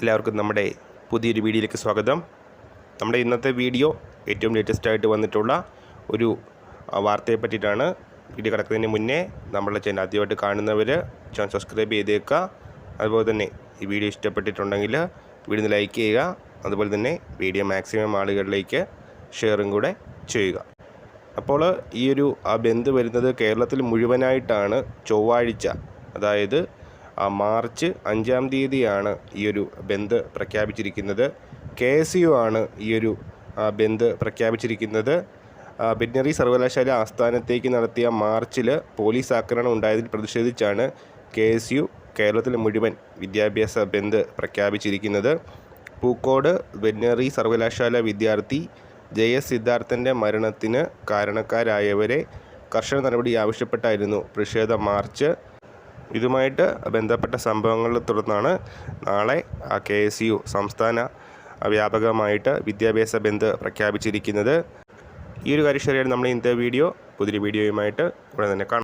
എല്ലാവർക്കും നമ്മുടെ പുതിയൊരു വീഡിയോയിലേക്ക് സ്വാഗതം. നമ്മുടെ ഇന്നത്തെ വീഡിയോ ഏറ്റവും ലേറ്റസ്റ്റ് ആയിട്ട് വന്നിട്ടുള്ള ഒരു വാർത്തയെ പറ്റിയിട്ടാണ് വീഡിയോ കിടക്കുന്നതിന് മുന്നേ നമ്മളുടെ ചാനൽ ആദ്യമായിട്ട് കാണുന്നവർ ചാനൽ സബ്സ്ക്രൈബ് ചെയ്തേക്കുക. അതുപോലെ തന്നെ ഈ വീഡിയോ ഇഷ്ടപ്പെട്ടിട്ടുണ്ടെങ്കിൽ വീഡിയോ ലൈക്ക് ചെയ്യുക. അതുപോലെ തന്നെ വീഡിയോ മാക്സിമം ആളുകളിലേക്ക് ഷെയറും കൂടെ ചെയ്യുക. അപ്പോൾ ഈ ഒരു ആ ബന്ദ് വരുന്നത് കേരളത്തിൽ മുഴുവനായിട്ടാണ് ചൊവ്വാഴ്ച. അതായത് മാർച്ച് അഞ്ചാം തീയതിയാണ് ഈ ഒരു ബന്ദ് പ്രഖ്യാപിച്ചിരിക്കുന്നത്. കെ എസ് യു ആണ് ഈ ഒരു ബന്ദ് പ്രഖ്യാപിച്ചിരിക്കുന്നത്. വെറ്റിനറി സർവകലാശാല ആസ്ഥാനത്തേക്ക് നടത്തിയ മാർച്ചിൽ പോലീസ് ആക്രമണം ഉണ്ടായതിൽ പ്രതിഷേധിച്ചാണ് കെ എസ് യു കേരളത്തിൽ മുഴുവൻ വിദ്യാഭ്യാസ ബന്ദ് പ്രഖ്യാപിച്ചിരിക്കുന്നത്. പൂക്കോട് വെറ്റിനറി സർവകലാശാല വിദ്യാർത്ഥി ജയ സിദ്ധാർത്ഥന്റെ മരണത്തിന് കാരണക്കാരായവരെ കർശന നടപടി ആവശ്യപ്പെട്ടായിരുന്നു പ്രതിഷേധ മാർച്ച്. ഇതുമായിട്ട് ബന്ധപ്പെട്ട സംഭവങ്ങളെ തുടർന്നാണ് നാളെ കെ എസ് യു സംസ്ഥാന വ്യാപകമായിട്ട് വിദ്യാഭ്യാസ ബന്ദ് പ്രഖ്യാപിച്ചിരിക്കുന്നത്. ഈ ഒരു കാര്യം ശരിയാണ് നമ്മൾ ഇന്നത്തെ വീഡിയോ പുതിയ വീഡിയോയുമായിട്ട് ഉടൻ തന്നെ കാണാം.